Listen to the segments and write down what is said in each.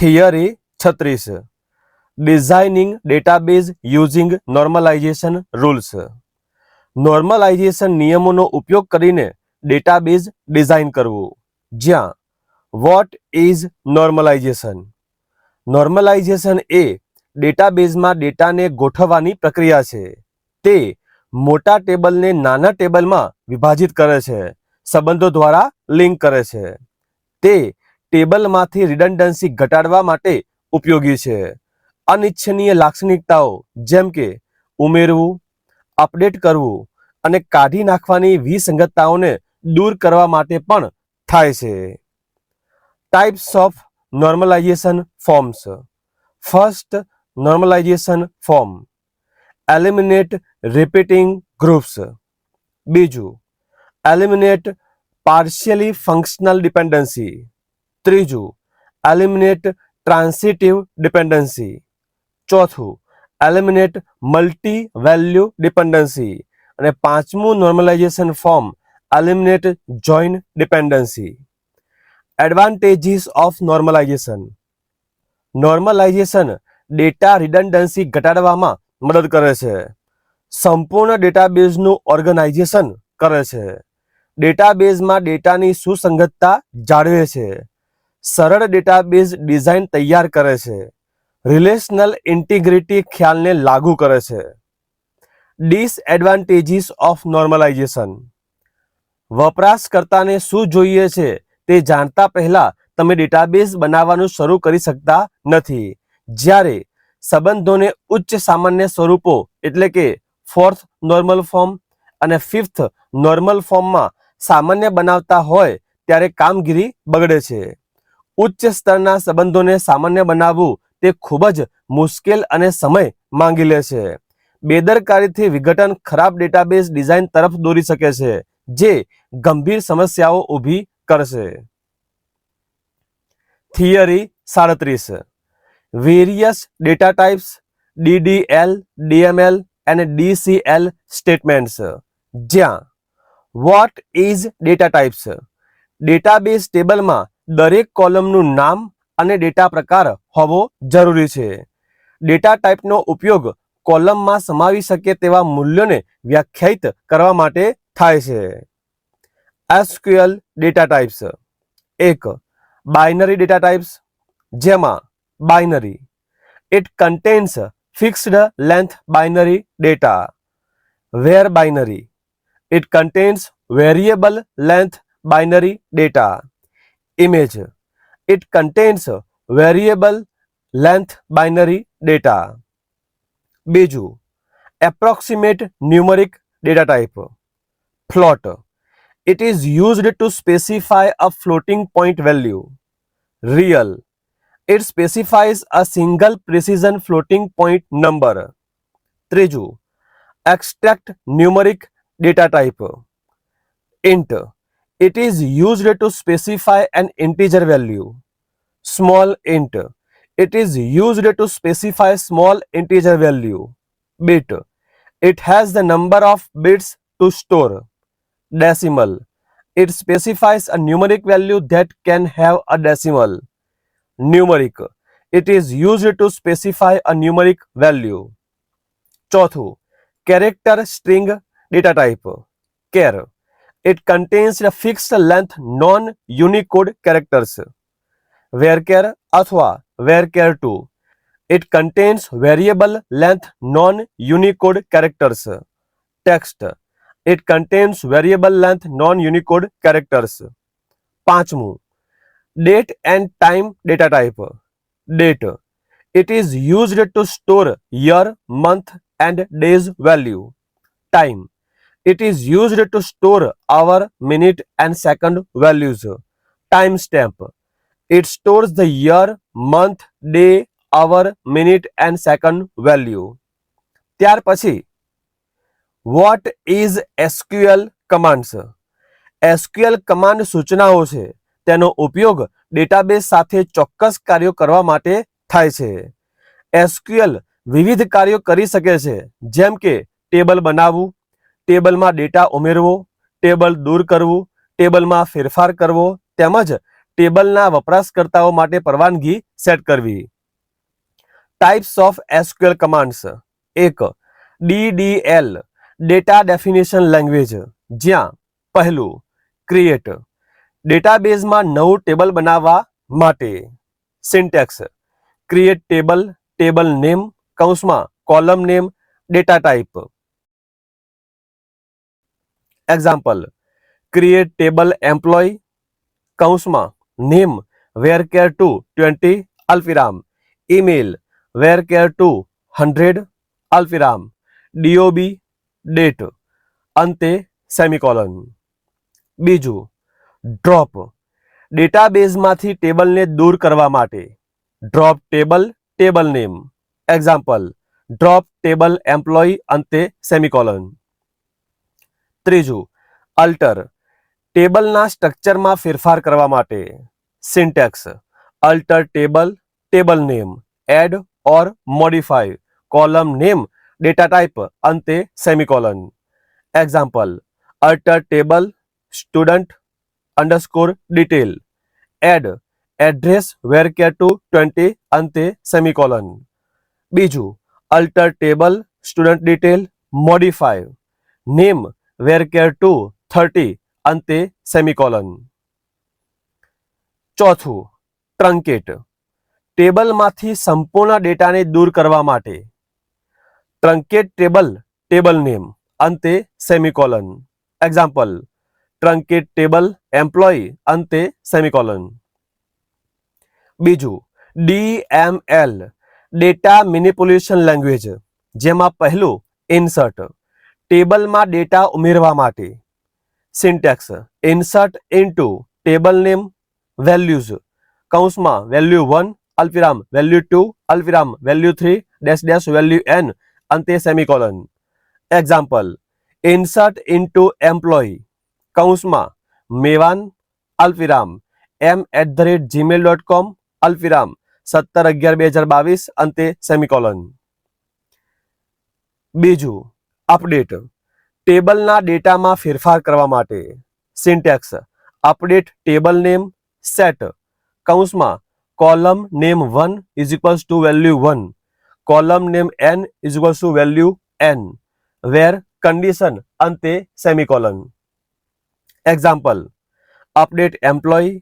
Theory છત્રીસ. Designing database using normalization rules normalization નિયમોનો ઉપયોગ કરીને ડેટાબેઝ ડિઝાઇન કરવું. જ્યાં વોટ ઇઝ નોર્મલાઇઝેશન નોર્મલાઇઝેશન એ ડેટાબેઝમાં ડેટાને ગોઠવવાની પ્રક્રિયા છે. તે મોટા ટેબલને નાના ટેબલમાં વિભાજિત કરે છે. સંબંધો દ્વારા લિંક કરે છે. તે ટેબલમાંથી રિડન્ડન્સી ઘટાડવા માટે ઉપયોગી છે. અનિચ્છનીય લાક્ષણિકતાઓ જેમ કે ઉમેરવું, અપડેટ કરવું અને કાઢી નાખવાની વિસંગતતાઓને દૂર કરવા માટે પણ થાય છે. Types of normalization forms first normalization form eliminate repeating groups બીજું એલિમિનેટ પાર્શિયલી ફંક્શનલ ડિપેન્ડન્સી ત્રીજું એલિમિનેટ ટ્રાન્સિટિવ ડિપેન્ડન્સી ચોથું એલિમિનેટ મલ્ટી વેલ્યુ ડિપેન્ડન્સી અને પાંચમું normalization form eliminate joint dependency advantages of normalization normalization data redundancy ઘટાડવામાં મદદ કરે છે. સંપૂર્ણ ડેટાબેઝનું ઓર્ગેનાઇઝેશન કરે છે. ડેટાબેઝમાં ડેટાની સુસંગતતા જાળવે છે. સરળ ડેટાબેઝ ડિઝાઇન તૈયાર કરે છે. રિલેશનલ ઇન્ટિગ્રિટી ખ્યાલને લાગુ કરે છે. Disadvantages of normalization. વપરાશકર્તાને શું જોઈએ છે તે જાણતા પહેલા તમે ડેટાબેઝ બનાવવાનું શરૂ કરી શકતા નથી. જ્યારે સંબંધોને ઉચ્ચ સામાન્ય સ્વરૂપો એટલે કે ફોર્થ નોર્મલ ફોર્મ અને ફિફ્થ નોર્મલ ફોર્મમાં સામાન્ય બનાવતા હોય ત્યારે કામગીરી બગડે છે. ઉચ્ચ સ્તરના સંબંધોને સામાન્ય બનાવવું તે ખૂબ જ મુશ્કેલ અને સમય માંગી લે છે. બેદરકારીથી વિઘટન ખરાબ ડેટાબેઝ ડિઝાઇન તરફ દોરી શકે છે, જે ગંભીર સમસ્યાઓ ઊભી કરશે. થિયરી સાડત્રીસ. Various data types DDL, DML અને ડીસીએલ સ્ટેટમેન્ટ્સ. જ્યાં, what is data types database ટેબલમાં દરેક કોલમનું નામ અને ડેટા પ્રકાર હોવો જરૂરી છે. ડેટા ટાઈપનો ઉપયોગ કોલમમાં સમાવી શકે તેવા મૂલ્યોને વ્યાખ્યાયિત કરવા માટે થાય છે. SQL data types. એક, બાઇનરી ડેટા ટાઈપ્સ. જેમાં binary. It contains fixed length binary data var binary it contains variable length binary data Image it contains variable length binary data બીજું approximate numeric data type float it is used to specify a floating point value. Real. It specifies a single precision floating point number. ત્રીજું extract numeric data type. Int. it is used to specify an integer value. Small int. It is used to specify small integer value. Bit. It has the number of bits to store. decimal. It specifies a numeric value that can have a decimal. Numeric. It is used to specify a numeric value. ચોથું character string data type char it contains a fixed length non unicode characters where care athwa where care to it contains variable length non unicode characters text. It contains variable length non unicode characters. પાંચમું date and time data type. Date. It is used to store year month and days value. Time. It is used to store hour, minute and second values. Timestamp. It stores the year, month, day, hour, minute and second value. ત્યાર પછી what is SQL commands SQL command સૂચનાઓ છે તેનો ઉપયોગ database સાથે ચોક્કસ કાર્યો કરવા માટે થાય છે એસક્યુએલ વિવિધ કાર્યો કરી શકે છે જેમ કે ટેબલ બનાવવું ટેબલમાં ડેટા ઉમેરવો, ટેબલ દૂર કરવું, ટેબલમાં ફેરફાર કરવો, તેમજ ટેબલના વપરાશકર્તાઓ માટે પરવાનગી સેટ કરવી. ટાઈપ્સ ઓફ એસક્યુએલ કમાન્ડ્સ એક ડીડીએલ ડેટા ડેફિનેશન લેંગ્વેજ જ્યાં, પહેલું ક્રિએટ ડેટાબેઝમાં નવું ટેબલ બનાવવા માટે. Syntax create table table name કૌંસમાં column name data type example create table employ કૌંસમાં name varchar two twenty અલ્ફિરામ email varchar two hundred અલ્ફિરામ ડીઓબી ડેટ અંતે સેમિકોલન બીજું ડ્રોપ ડેટાબેઝમાંથી ટેબલને દૂર કરવા માટે drop table table name example drop table employ અંતે સેમિકોલન ત્રીજું, અલ્ટર. ટેબલના સ્ટ્રક્ચરમાં ફેરફાર કરવા માટે syntax. Alter table table name. Add or modify. Column name. Data type અંતે semicolon. Example. Alter table, student, underscore, detail. Add. Address, varchar two, twenty. અંતે semicolon. બીજું. Alter table, student detail, modify. Name. Varchar two, thirty, અંતે semicolon. ચોથું, truncate. ટેબલમાંથી સંપૂર્ણ ડેટાને દૂર કરવા માટે. ટ્રંકેટ ટેબલ ટેબલ નેમ, અંતે semicolon. Example truncate table, employ, અંતે સેમિકોલન. બીજું ડીએમએલ ડેટા મિનિપ્યુલેશન લેંગ્વેજ, જેમાં પહેલું, ઇન્સર્ટ. ટેબલમાં ડેટા ઉમેરવા માટે. Syntax insert into table name values. કૌંસમાં વેલ્યુ વન અલ્પિરામ value two અલ્પિરામ value three, dash dash value N, અંતે semicolon. Example, insert into employ. કૌંસમાં મેવાન અલ્પિરામ M at the rate Gmail dot com અલ્પિરામ સત્તર અગિયાર બે હજાર બાવીસ, અંતે સેમિકોલન. બીજું અપડેટ. ટેબલના ડેટામાં ફેરફાર કરવા માટે syntax, update table name, set. કૌંસમાં column name one is equals to value one column name N is equals to value N where condition અંતે semicolon example update employ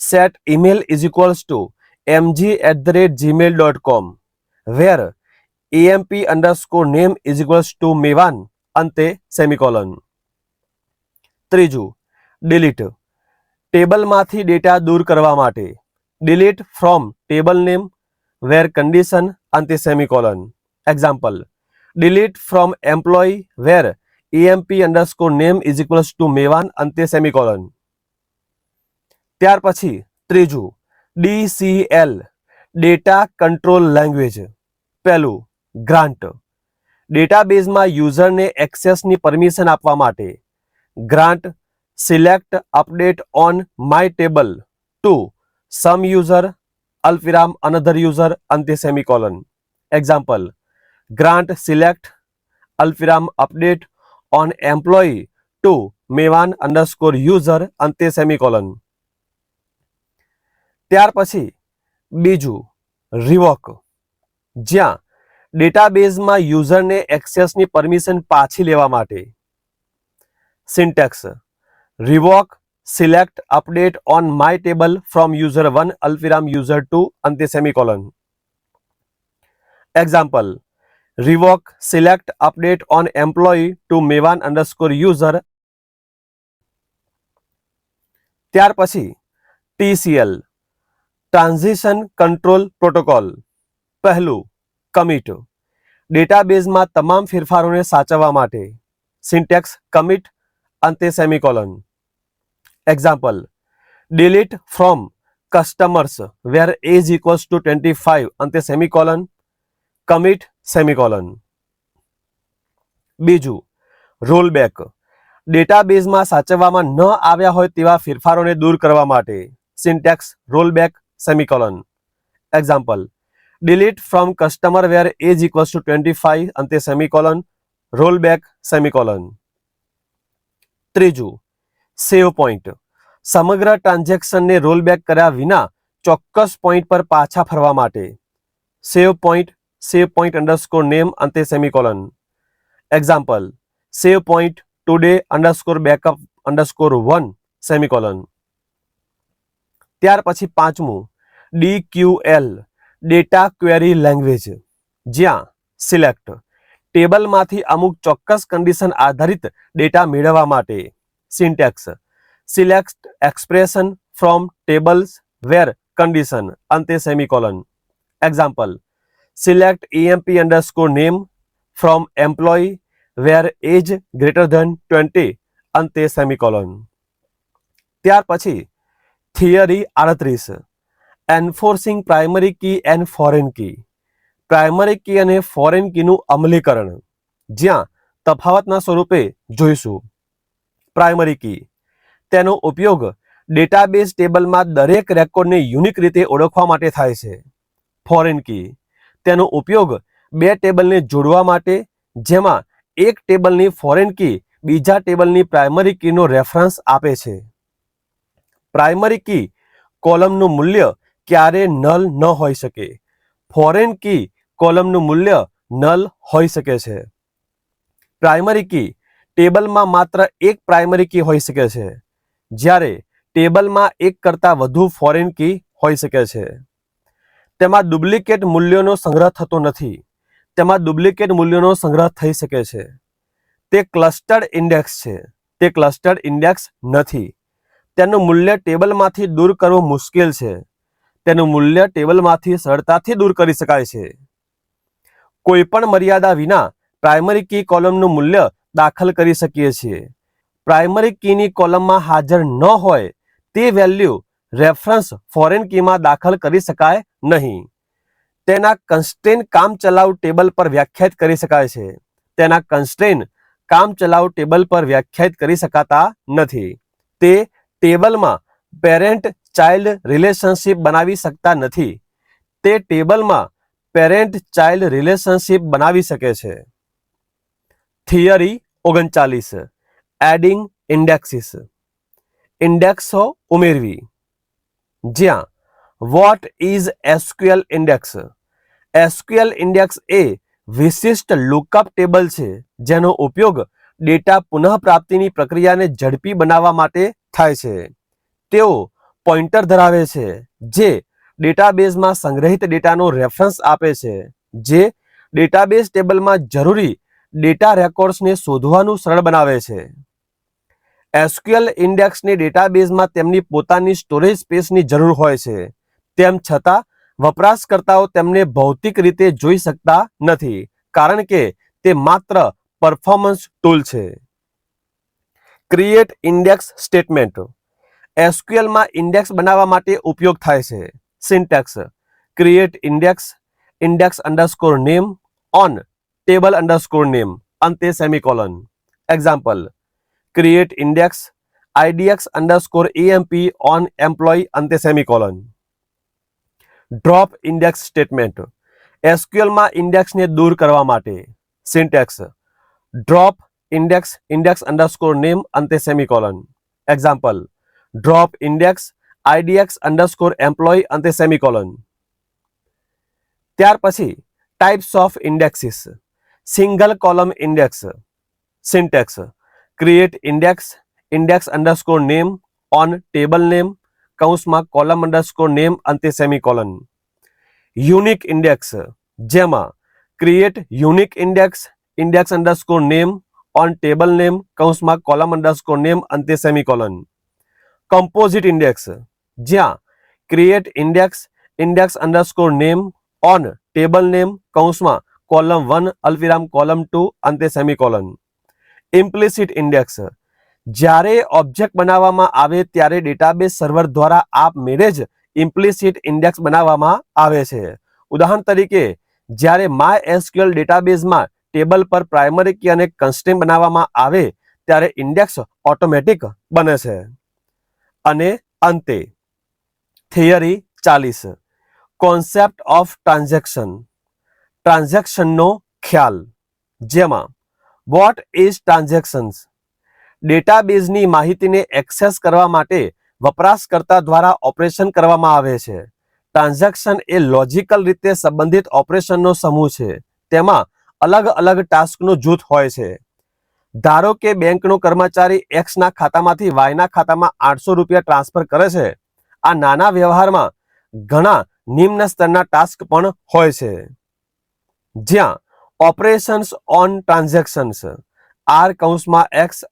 set email is equals to MG at the rate Gmail dot com where AMP underscore name is equals to Mewan અંતે semicolon ત્રીજું delete ટેબલમાંથી data દૂર કરવા માટે. Delete from table name where condition અંતે semicolon example delete from employ where AMP underscore name is equals to મેવાન અંતે semicolon ત્યાર પછી, ત્રીજું ડીસીએલ ડેટા કંટ્રોલ લેંગ્વેજ પહેલું ગ્રાન્ટ. ડેટાબેઝમાં યુઝરને એક્સેસની પરમિશન આપવા માટે grant, select, update on my table. To, some user અલ્ફિરામ another user અંતે સેમિકોલન એક્ઝામ્પલ ગ્રાન્ટ, સિલેક્ટ અલ્ફિરામ update on employ. To, મેવાન underscore user અંતે સેમિકોલન ત્યાર પછી બીજું, રિવોક. જ્યાં ડેટાબેઝમાં યુઝરને એક્સેસની પરમિશન પાછી લેવા માટે. Syntax. Revoke, select, update on my table from user one અલ્પિરામ user two, અંતે semicolon. Example. Revoke, select, update on employ to Mevan underscore user. ત્યાર પછી, ટીસીએલ. Transition control protocol. પહેલું કમિટ. ડેટાબેઝમાં તમામ ફેરફારોને સાચવવા માટે સિન્ટેક્સ, કમિટ અંતે semicolon. Example delete from customers where age equals to twenty five અંતે સેમિકોલન. Commit semicolon. બીજું. રોલબેક ડેટાબેઝમાં સાચવવામાં ન આવ્યા હોય તેવા ફેરફારોને દૂર કરવા માટે syntax rollback semicolon. Example delete from customer where age equals to twenty five અંતે સેમિકોલન રોલબેક સેમિકોલન ત્રીજું સેવ પોઈન્ટ સમગ્ર ટ્રાન્ઝેક્શનને રોલબેક કર્યા વિના ચોક્કસ પોઈન્ટ પર પાછા ફરવા માટે. Save point save point underscore name અંતે semicolon example save point today underscore backup underscore one semicolon ત્યાર પછી પાંચમું D Q L data query language. જ્યાં સિલેક્ટ ટેબલમાંથી અમુક ચોક્કસ કન્ડિશન આધારિત ડેટા મેળવવા માટે syntax. Select expression from tables where condition અંતે semicolon. Example, select EMP underscore name from employ where age greater than twenty, અંતે સેમિકોલન. ત્યાર પછી થિયરી આડત્રીસ. Enforcing primary key and foreign key primary key અને foreign કીનું અમલીકરણ. જ્યાં તફાવતના સ્વરૂપે જોઈશું. પ્રાઇમરી કી તેનો ઉપયોગ ડેટાબેઝ ટેબલમાં દરેક રેકોર્ડને યુનિક રીતે ઓળખવા માટે થાય છે. ફોરેન કી તેનો ઉપયોગ બે ટેબલને જોડવા માટે, જેમાં એક ટેબલની ફોરેન કી બીજા ટેબલની પ્રાઇમરી કીનો રેફરન્સ આપે છે. પ્રાઇમરી કી કોલમનું મૂલ્ય ક્યારે નલ ન હોઈ શકે. ફોરેન કી કોલમનું મૂલ્ય નલ હોઈ શકે છે. પ્રાઇમરી કી ટેબલમાં માત્ર એક પ્રાઇમરી કી હોઈ શકે છે. જ્યારે ટેબલમાં એક કરતાં વધુ ફોરેન કી હોઈ શકે છે. તેમાં ડુપ્લિકેટ મૂલ્યોનો સંગ્રહ થતો નથી. તેમાં ડુપ્લિકેટ મૂલ્યોનો સંગ્રહ થઈ શકે છે. તે ક્લસ્ટર્ડ ઇન્ડેક્સ છે. તે ક્લસ્ટર્ડ ઇન્ડેક્સ નથી. તેનું મૂલ્ય ટેબલમાંથી દૂર કરવું મુશ્કેલ છે. તેનું મૂલ્ય ટેબલમાંથી સરળતાથી દૂર કરી શકાય છે. કોઈપણ મર્યાદા વિના પ્રાઇમરી કી કોલમનું મૂલ્ય દાખલ કરી શકીએ છીએ. પ્રાઇમરી કીની કોલમમાં હાજર ન હોય તે વેલ્યુ રેફરન્સ ફોરેન કીમાં દાખલ કરી શકાય નહીં. તેના કન્સ્ટેન કામચલાઉ ટેબલ પર વ્યાખ્યાયિત કરી શકાય છે. તેના કન્સ્ટેન કામચલાઉ ટેબલ પર વ્યાખ્યાયિત કરી શકાતા નથી. તે ટેબલમાં પેરેન્ટ ચાઇલ્ડ રિલેશનશિપ બનાવી શકતા નથી. તે ટેબલમાં પેરેન્ટ ચાઇલ્ડ રિલેશનશિપ બનાવી શકે છે. થિયરી ઓગણચાલીસ. એડિંગ ઇન્ડેક્સિસ. ઇન્ડેક્સો ઉમેરવી. જ્યાં, what is SQL index? SQL index એ વિશિષ્ટ લુકઅપ ટેબલ છે, જેનો ઉપયોગ ડેટા પુનઃપ્રાપ્તિની પ્રક્રિયાને ઝડપી બનાવવા માટે થાય છે. તેઓ પોઇન્ટર ધરાવે છે, જે ડેટાબેઝમાં સંગ્રહિત ડેટાનો રેફરન્સ આપે છે, જે ડેટાબેઝ ટેબલમાં જરૂરી ડેટા રેકોર્ડ્સને શોધવાનું સરળ બનાવે છે. એસક્યુએલ ઇન્ડેક્સને ડેટાબેઝમાં તેમની પોતાની સ્ટોરેજ સ્પેસની જરૂર હોય છે, તેમ છતાં વપરાશકર્તાઓ તેમને ભૌતિક રીતે જોઈ શકતા નથી, કારણ કે તે માત્ર પરફોર્મન્સ ટૂલ છે. ક્રિએટ ઇન્ડેક્સ સ્ટેટમેન્ટ એસક્યુએલમાં ઇન્ડેક્સ બનાવવા માટે ઉપયોગ થાય છે. Syntax create index index underscore name on table underscore name અંતે semicolon example create index IDX underscore AMP on employ અંતે સેમિકોલન ડ્રોપ ઇન્ડેક્સ સ્ટેટમેન્ટ એસક્યુએલમાં ઇન્ડેક્સને દૂર કરવા માટે. Syntax drop index index underscore name અંતે semicolon example drop index IDX underscore employ અંતે semicolon ત્યાર પછી types of indexes single column index syntax create index index underscore name on table name કૌંસમાં કોલમ અંડરસ્કોર નેમ અંતે semicolon unique index જેમાં create unique index index underscore name on table name કૌંસમાં column underscore name અંતે semicolon composite index જ્યાં create index index underscore name on table name કૌંસમાં column one અલ્પિરામ column two અંતે semicolon implicit index જ્યારે object બનાવવામાં આવે ત્યારે ડેટાબેઝ સર્વર દ્વારા આપમેળે જ ઇમ્પ્લિસિટ ઇન્ડેક્સ બનાવવામાં આવે છે ઉદાહરણ તરીકે જ્યારે માય એસક્યુએલ ડેટાબેઝમાં ટેબલ પર પ્રાઇમરી કી અને કન્સ્ટેન્ટ બનાવવામાં આવે ત્યારે ઇન્ડેક્સ ઓટોમેટિક બને છે અને અંતે, થિયરી ચાલીસ. કોન્સેપ્ટ ઓફ ટ્રાન્ઝેક્શન ટ્રાન્ઝેક્શનનો ખ્યાલ. જેમાં વોટ ઇઝ ટ્રાન્ઝેક્શન્સ ડેટાબેઝની માહિતીને એક્સેસ કરવા માટે વપરાશકર્તા દ્વારા ઓપરેશન કરવામાં આવે છે. ટ્રાન્ઝેક્શન એ લોજિકલ રીતે સંબંધિત ઓપરેશનનો સમૂહ છે. તેમાં અલગ અલગ ટાસ્કનું જૂથ હોય છે. ધારો કે બેંકનો કર્મચારી એક્સના ખાતામાંથી વાયના ખાતામાં આઠસો રૂપિયા ટ્રાન્સફર કરે છે, આ નાના વ્યવહારમાં ઘણા નિમ્ન સ્તરના ટાસ્ક પણ હોય છે. જ્યાં ઓપરેશન્સ ઓન ટ્રાન્ઝેક્શન્સ આર કૌંસમાં એક્સ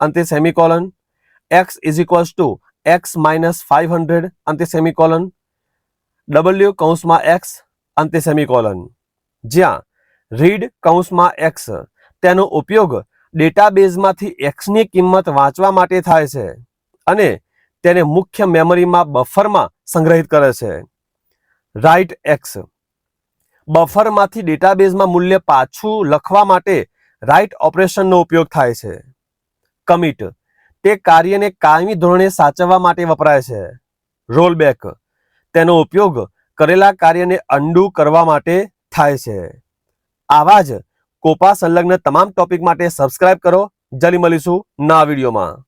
અંતે semicolon X is equals to X minus five hundred અંતે સેમિકોલન ડબલ્યુ કૌંસમાં એક્સ અંતે સેમિકોલન. જ્યાં રીડ કૌંસમાં એક્સ તેનો ઉપયોગ ડેટાબેઝમાંથી એક્સની કિંમત વાંચવા માટે થાય છે અને તેને મુખ્ય મેમરીમાં બફરમાં સંગ્રહિત કરે છે. રાઇટ એક્સ બફરમાંથી ડેટાબેઝમાં મૂલ્ય પાછું લખવા માટે રાઇટ ઓપરેશનનો ઉપયોગ થાય છે. કમિટ તે કાર્યને કાયમી ધોરણે સાચવવા માટે વપરાય છે. રોલબેક તેનો ઉપયોગ કરેલા કાર્યને અન્ડુ કરવા માટે થાય છે. આવા જ કોપા સંલગ્ન તમામ ટોપિક માટે સબસ્ક્રાઇબ કરો. જલ્દી મળીશું નવા વિડીયોમાં.